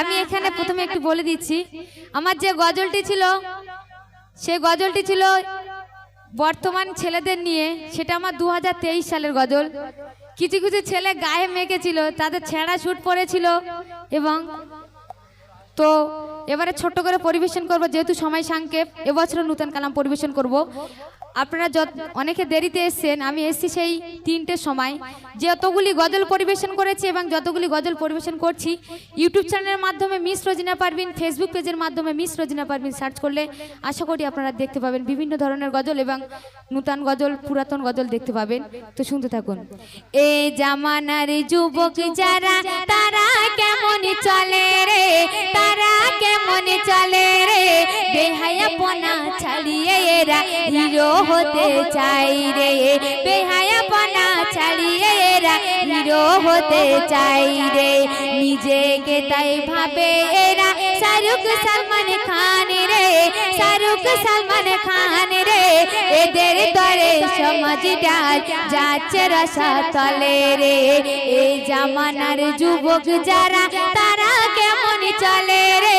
আমি এখানে প্রথমে একটু বলে দিচ্ছি। আমার যে গজলটি ছিল, সে গজলটি ছিল বর্তমান ছেলেদের নিয়ে, সেটা আমার দু হাজার তেইশ সালের গজল। কিছু কিছু ছেলে গায়ে মেখেছিল, তাদের ছেঁড়া শুট পরেছিল এবং তো এবারে ছোট্ট করে পরিবেশন করব, যেহেতু সময় সংক্ষেপ এবছর নূতন কালাম পরিবেশন করব। আপনারা যত, অনেকে দেরিতে এসছেন, আমি এসছি সেই তিনটের সময়। যতগুলি গজল পরিবেশন করেছি এবং যতগুলি গজল পরিবেশন করছি, ইউটিউব চ্যানেলের মাধ্যমে মিস রোজিনা পারবিন ফেসবুক পেজের মাধ্যমে মিস রোজিনা পারবিন সার্চ করলে আশা করি আপনারা দেখতে পাবেন বিভিন্ন ধরনের গজল এবং নূতন গজল, পুরাতন গজল দেখতে পাবেন। তো শুনতে থাকুন। এ জামানার যুবক যারা তারা কেমন চলে রে? বেহায়াপনা ছাড়িয়ে এরা হিরো হতে চাই রে। বেহায়াপনা ছাড়িয়ে এরা হিরো হতে চাই রে। নিজেকে তাই ভাবে এরা শাহরুখ সালমান খান রে। শাহরুখ সালমান খান রে। এদের দরে সমাজ ডাল যাচ্ছে রসা তলে রে। এই জামানার যুবক যারা কেমন চলে রে?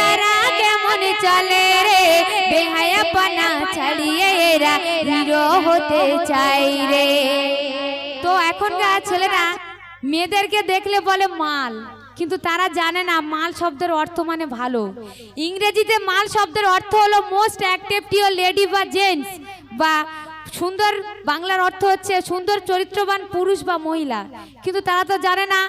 তারা কেমন চলে রে? বেহায়াপনা ছাড়িয়ে এরা হিরো হতে চাই রে। তো এখনকার ছেলেরা মেয়েদেরকে দেখলে বলে মাল, কিন্তু তারা জানে না মাল শব্দের অর্থ মানে ভালো। ইংরেজিতে মাল শব্দের অর্থ হলো মোস্ট অ্যাক্টিভ লেডি বা জেন্টস বা সুন্দর, বাংলার অর্থ হচ্ছে সুন্দর, চরিত্রবান পুরুষ বা মহিলা। কিন্তু তারা তো জানে না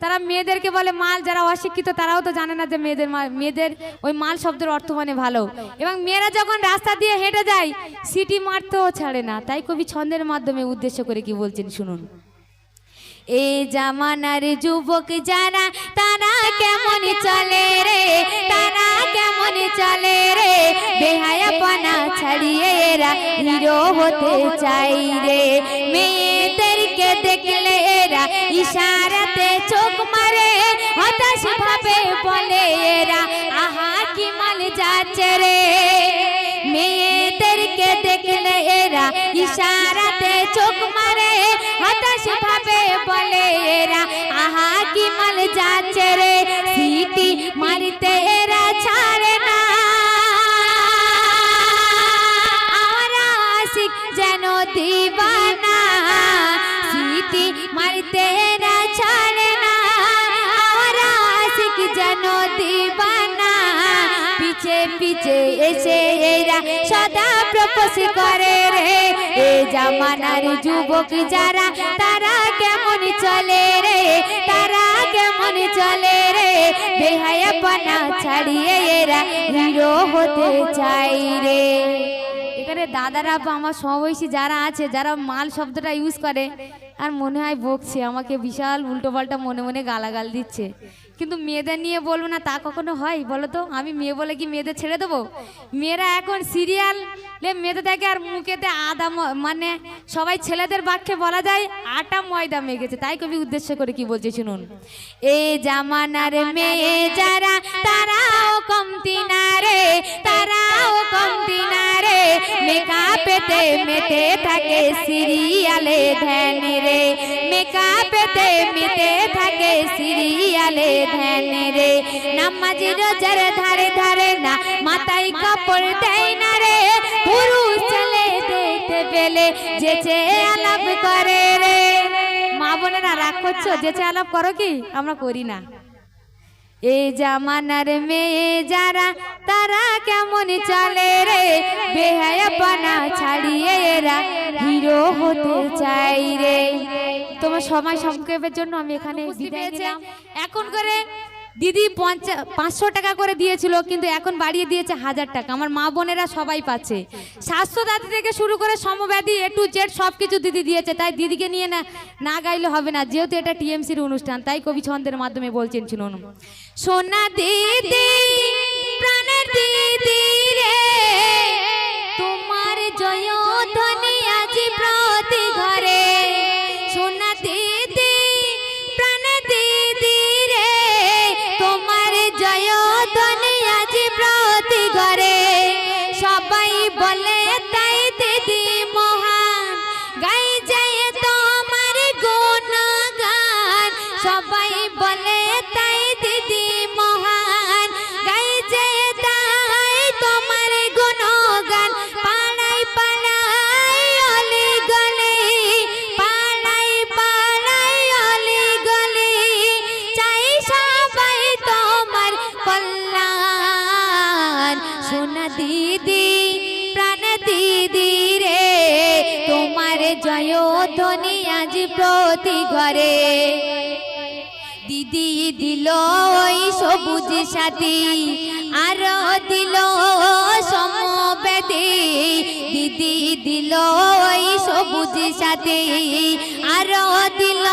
তারা মেয়েদেরকে বলে মাল যারা অশিক্ষিত, তারাও তো জানে না যে মেয়েদের মেয়েদের ওই মাল শব্দের অর্থ মানে ভালো। এবং মেয়েরা যখন রাস্তা দিয়ে হেঁটে যায়, সিটি মারতেও ছাড়ে না। তাই কবি ছন্দের মাধ্যমে উদ্দেশ্য করে কি বলছেন শুনুন। এ জামানার যুবক যারা, তারা কেমন চলে রে? তারা কেমন চলে রে? বেহায়াপনা ছাড়িয়ে এরা হিরো হতে চাই রে। এরা ইশারাতে চোখ মারে, হতাশ ভাবে বলে এরা, আহা, কি মাল যাচ্ছে রে? মেয়েদেরকে দেখলে এরা ইশারাতে চোখ মারে, হতাশ ভাবে বলে এরা, আহা, কি মাল যাচ্ছে রে? সিটি মারিতে এরা ছাড়ে না। আমরা যেন দিবানা সিটি মারিতে এরা ছাড়ে না। আমরা আশিক যেন দিবানা। পিছে পিছে এসে এরা সদা প্রপোজ করে রে। এ জামানার যুবক যারা, তারা কেমন চলে রে? তারা কেমন চলে রে? বেহায়াপনা ছাড়িয়ে এরা হিরো হতে চাই রে। এখানে দাদারা বা আমার সমবয়সী যারা আছে, যারা মাল শব্দটা ইউজ করে আর মনে হয় বকছে, আমাকে বিশাল উল্টোপাল্টা মনে মনে গালাগাল দিচ্ছে। কিন্তু মেয়েদের নিয়ে বলব না, তা কখনো হয়? বলো তো, আমি মেয়ে বলে কি মেয়েদের ছেড়ে দেবো? মেয়েরা এখন সিরিয়াল মেয়েদের দেখে আর মুখেতে আদা মানে সবাই ছেলেদের বাক্যে বলা যায়, আটা ময়দা মেখেছে। তাই কবি উদ্দেশ্য করে কি বলছে শুনুন। এ জামানার মেয়ে যারা, তারাও কমতি না রে, তারাও মেকআপেতে মেতে থাকে সিরিয়ালে, ধ্যান রে। মেকআপেতে মেতে থাকে সিরিয়ালে, ধ্যান রে। নামাজি রোজার ধারে ধারে না, মাথায় কাপড় দেয় না রে। পুরুষ ছেলে দেখতে পেলে যেচে আলাপ করে রে। মা বোনেরা, রাগ করছ? যেচে আলাপ করো কি? আমরা করি না। এই জামানার মেয়ে যারা, তারা কেমন চলে রে বেহায়াপনা ছাড়িয়ে এরা হিরো হতে চাই রে। তোমার সময় সংক্ষেপের জন্য আমি এখানে বিদায় নিলাম। এখন করে দিদি পাঁচশো টাকা করে দিয়েছিল কিন্তু এখন বাড়িয়ে দিয়েছে হাজার টাকা। আমার মা বোনেরা সবাই পাচ্ছে। স্বাস্থ্য দাদি থেকে শুরু করে সমব্যাধি এ টু জেড সব কিছু দিদি দিয়েছে। তাই দিদিকে নিয়ে না না গাইলে হবে না। যেহেতু এটা টিএমসির অনুষ্ঠান তাই কবি ছন্দের মাধ্যমে বলছেন শুনুন। সোনা দিদি ধ্বনি আজ প্রতি ঘরে। দিদি দিল ওই সবুজ সাথী, আর দিল সমবেদী। দিদি দিল ওই সবুজ সাথী, আর দিল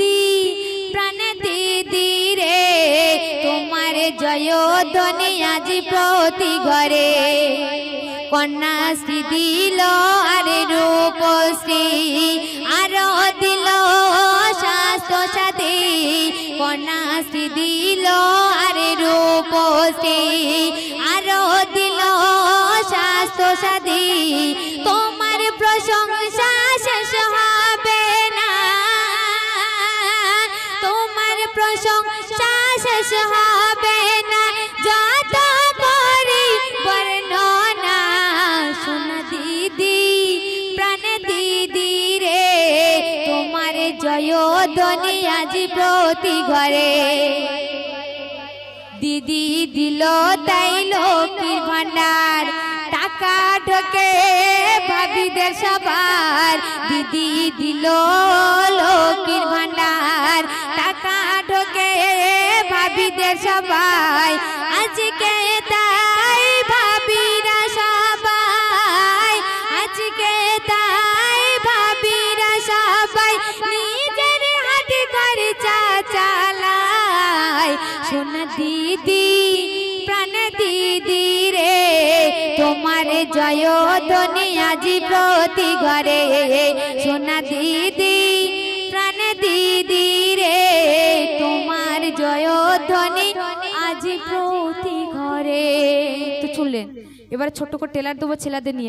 দিদি প্রাণ দিদি রে। তোমার জয় ধ্বনি আজ প্রতি ঘরে। কন্যাশ্রী দিল আরে রূপশ্রী আর দিল স্বাস্থ্য সাথী কন্যাশ্রী দিল আরে রূপশ্রী আর দিল স্বাস্থ্য সাথী তোমার প্রশংসা তোমার শেষ হবে না। যত করি বর্ণনা শোনা দিদি, প্রাণ দিদি রে, তোমার জয় ধ্বনি আজ প্রতি ঘরে। দিদি দিল তাই লক্ষ্মীর ভান্ডার টাকা ঢোকে ভাবিদের সবার। দিদি দিল সবাই, আজকে তাই ভাবিরা সবাই, আজকে তাই ভাবিরা সবাই, নিজের হাট খরচা চালায় সোনা দিদি, প্রাণ দিদি রে, তোমার জয় ধ্বনি আজি প্রতি ঘরে। সোনা দিদি এবার ছোট্ট করে টেলার দেবো ছেলেদের নিয়ে।